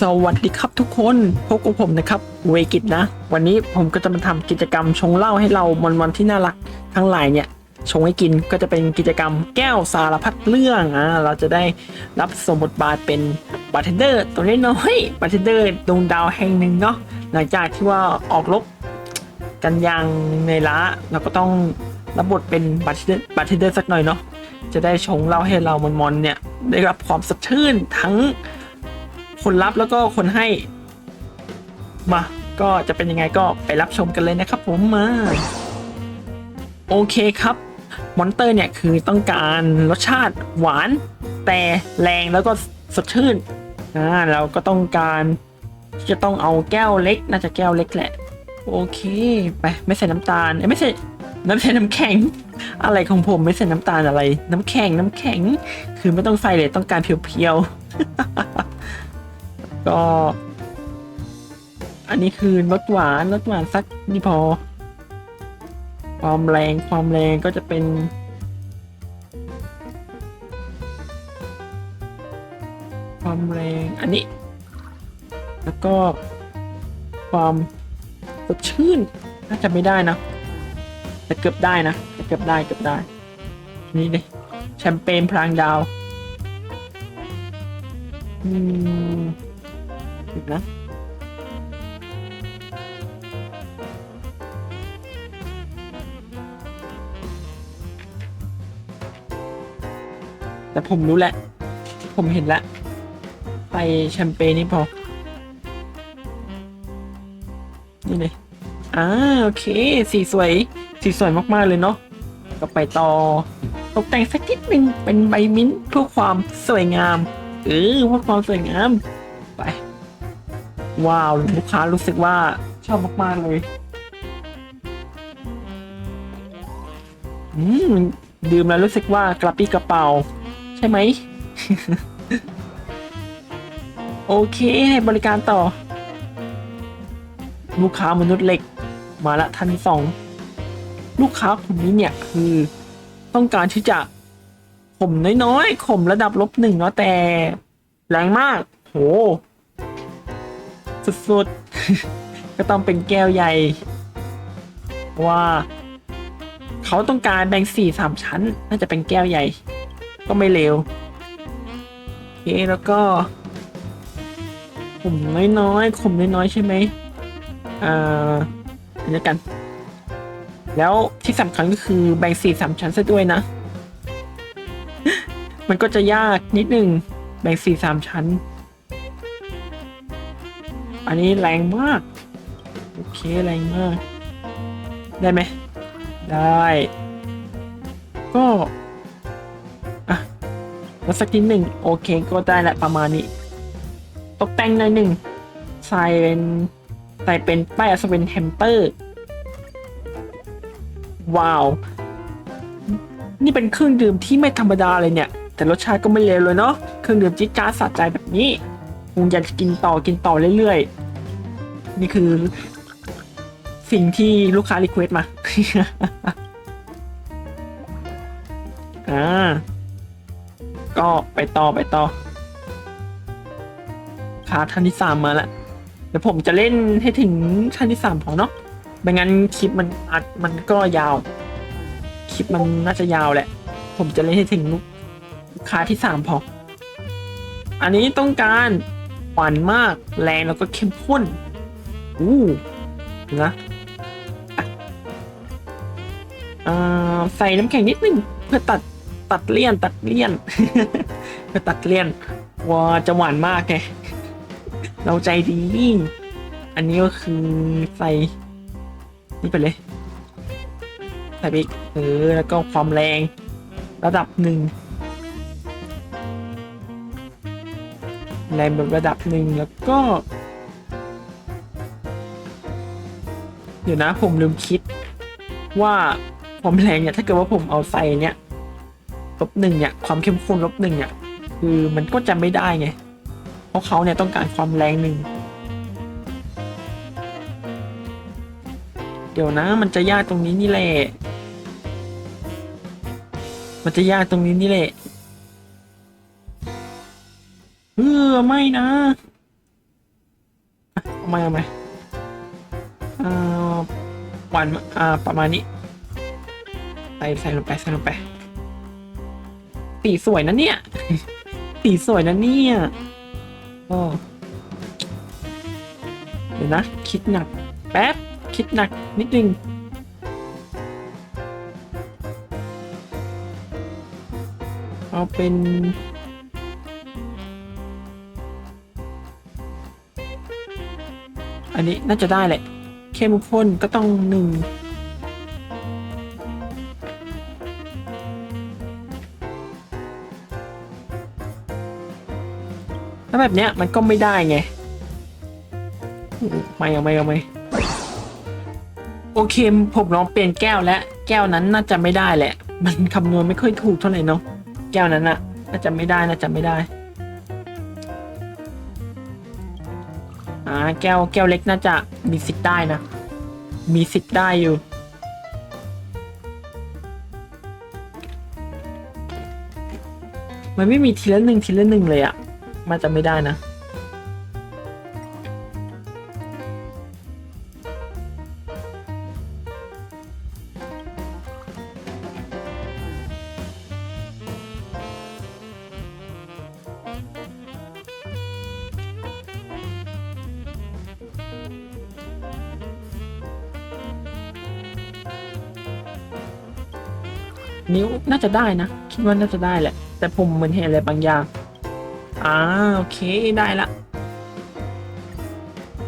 สวัสดีครับทุกคนพบกับผมนะครับเวกิตนะ วันนี้ผมก็จะมาทำกิจกรรมชงเหล้าให้เราวันวันๆที่น่ารักทั้งหลายเนี่ยชงให้กินก็จะเป็นกิจกรรมแก้วสารพัดเรื่องอ่าเราจะได้รับสมบทบาทเป็นบาร์เทนเดอร์ตัวน้อยบาร์เทนเดอร์ดวงดาวแห่งหนึ่งเนาะหลังจากที่ว่าออกรบกันย่างในล้าเราก็ต้องรับบทเป็นบาร์เทนเดอร์บาร์เทนเดอร์สักหน่อยเนาะจะได้ชงเหล้าให้เรามอนๆเนี่ยได้รับความสดชื่นทั้ง คนรับแล้วก็คนให้ มา ก็จะเป็นยังไงก็ไปรับชมกันเลยนะครับผมมาโอเคครับ มอนเตอร์เนี่ยคือต้องการรสชาติหวาน แต่แรงแล้วก็สดชื่นอ่าเราก็ต้องการที่จะต้องเอาแก้วเล็ก น่าจะแก้วเล็กแหละ โอเค ไปไม่ใส่น้ำตาลไม่ใส่น้ำใส่น้ำแข็ง อะไรของผมไม่ใส่น้ำตาลอะไร น้ำแข็งน้ำแข็ง คือไม่ต้องใส่เลยต้องการเพียวๆ ก็ อันนี้คือรสหวานรสหวานสักนี่พอ ความแรงความแรงก็จะเป็นความแรงอันนี้ แล้วก็ความสดชื่นน่าจะไม่ได้นะ แต่เกือบได้นะแต่เกือบได้เกือบได้ นี่เลยแชมเปญพลางดาว อืม เดี๋ยวนะแต่ผมรู้แหละ ผมเห็นแล้วไปแชมเปญนี่พอ นี่เลยอ่าโอเค สีสวย สีสวยมากๆเลยเนาะ ก็ไปต่อ ตกแต่งสักนิดนึงเป็นใบมิ้นท์เพื่อความสวยงาม เออเพื่อความสวยงาม ว้าว ลูกค้ารู้สึกว่าชอบมากๆเลยอืมดื่มแล้วรู้สึกว่ากระปี้กระเป๋า ใช่ไหม โอเคให้บริการต่อ ลูกค้ามนุษย์เหล็ก มาละท่านสอง ลูกค้าคนนี้เนี่ยคือ ต้องการที่จะข่มน้อยๆข่มระดับลบหนึ่งเนาะแต่ แรงมาก โห สุดๆ ก็ต้องเป็นแก้วใหญ่ ว่า เขาต้องการแบ่งสี่สามชั้น น่าจะเป็นแก้วใหญ่ ก็ไม่เร็วโอเคแล้วก็ขมน้อยๆขมน้อยๆใช่ไหมอ่าเดี๋ยวกัน แล้วที่สำคัญก็คือแบ่งสี่สามชั้นซะด้วยนะ มันก็จะยากนิดนึงแบ่งสี่สามชั้น อันนี้แรงมาก โอเคแรงมาก ได้ไหม ได้ ก็อะแล้วสักนิดหนึ่งโอเคก็ได้แหละประมาณนี้ ตกแต่งหน่อยหนึ่งใส่เป็นใส่เป็นป้ายอัศวินแฮมเตอร์ ว้าว นี่เป็นเครื่องดื่มที่ไม่ธรรมดาเลยเนี่ย แต่รสชาติก็ไม่เลวเลยเนาะเครื่องดื่มจิ๊ดจ้าสะใจแบบนี้ คงอยากจะกินต่อกินต่อเรื่อยๆ นี่คือ สิ่งที่ลูกค้ารีเควสต์มาอ่าก็ไปต่อไปต่อค้าท่านที่สามมาแล้วเดี๋ยวผมจะเล่นให้ถึงท่านที่สามพอเนาะไม่งั้นคลิปมันอัดมันก็ยาว คลิปมันน่าจะยาวแหละ ผมจะเล่นให้ถึงลูกค้าที่สามพอ อันนี้ต้องการ หวานมากแรงแล้วก็เข้มข้นอู้นะใส่น้ำแข็งนิดนึงเพื่อตัดตัดเลี่ยนตัดเลี่ยนเพื่อตัดเลี่ยนว่าจะหวานมากไงเราใจดีอันนี้ก็คือใส่นี่ไปเลยใส่ไปเออแล้วก็ความแรงระดับหนึ่ง แรงแบบระดับหนึ่งแล้วก็ เดี๋ยวนะผมลืมคิด ว่าความแรงเนี่ยถ้าเกิดว่าผมเอาใส่เนี่ยลบหนึ่งเนี่ยความเข้มข้นลบหนึ่งเนี่ยคือมันก็จะไม่ได้ไง เพราะเขาเนี่ยต้องการความแรงหนึ่งเดี๋ยวนะ มันจะยากตรงนี้นี่แหละ มันจะยากตรงนี้นี่แหละ ออไม่นะไม่เอาไหมอ่าหวานอ่าประมาณนี้ใส่ใส่ลงไปใส่ลงไปสีสวยนะเนี่ยสีสวยนะเนี่ยโอ้เดี๋ยวนะ คิดหนัก แป๊บ คิดหนักนิดนึงเอาเป็น อันนี้น่าจะได้แหละ เข้มข้นก็ต้องหนึ่งแล้วแบบเนี้ยมันก็ไม่ได้ไงมไม่เอาไม่เอาไม่โอเคผมลองเปลี่ยนแก้วแล้ว แก้วนั้นน่าจะไม่ได้แหละ มันคำนวณไม่ค่อยถูกเท่าไหร่เนาะแก้วนั้นน่ะน่าจะไม่ได้น่าจะไม่ได้ แก้วแก้วเล็กน่าจะมีสิทธิ์ได้นะ มีสิทธิ์ได้อยู่ มันไม่มีทีละหนึ่งทีละหนึ่งเลยอะมันจะไม่ได้นะ นิ้วน่าจะได้นะ คิดว่าน่าจะได้แหละ แต่ผมเหมือนเห็นอะไรบางอย่างอ่าโอเคได้ละ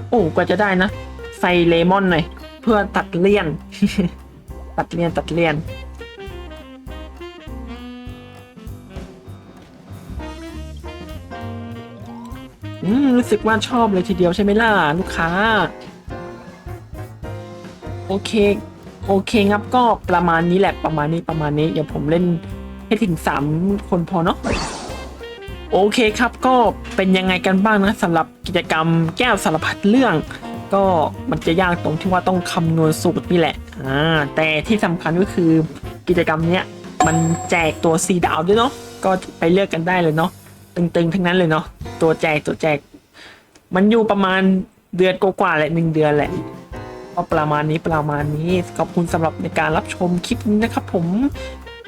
โอ้กว่าจะได้นะ ใส่เลมอนหน่อยเพื่อตัดเลี่ยน ตัดเลี่ยนตัดเลี่ยนอืมรู้สึกว่าชอบเลยทีเดียวใช่ไหมล่ะ ลูกค้า โอเค โอเคครับก็ประมาณนี้แหละประมาณนี้ประมาณนี้เดี๋ยวผมเล่นให้ถึงสามคนพอเนาะโอเคครับก็เป็นยังไงกันบ้างนะสำหรับกิจกรรมแก้วสารพัดเรื่อง ก็มันจะยากตรงที่ว่าต้องคำนวณสูตรนี่แหละอ่าแต่ที่สำคัญก็คือกิจกรรมเนี้ยมันแจกตัวซีดาวด้วยเนาะก็ไปเลือกกันได้เลยเนาะตึงๆ ทั้งนั้นเลยเนาะตัวแจกตัวแจก มันอยู่ประมาณเดือนกว่าๆแหละหนึ่งเดือนแหละ ก็ประมาณนี้ประมาณนี้ขอบคุณสำหรับในการรับชมคลิปนี้นะครับผม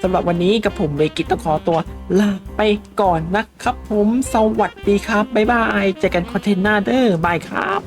สำหรับวันนี้กับผมเบกิตต้องขอตัวลาไปก่อนนะครับผมสวัสดีครับบ๊ายบายเจอกันคอนเทนต์หน้าเด้อบายครับ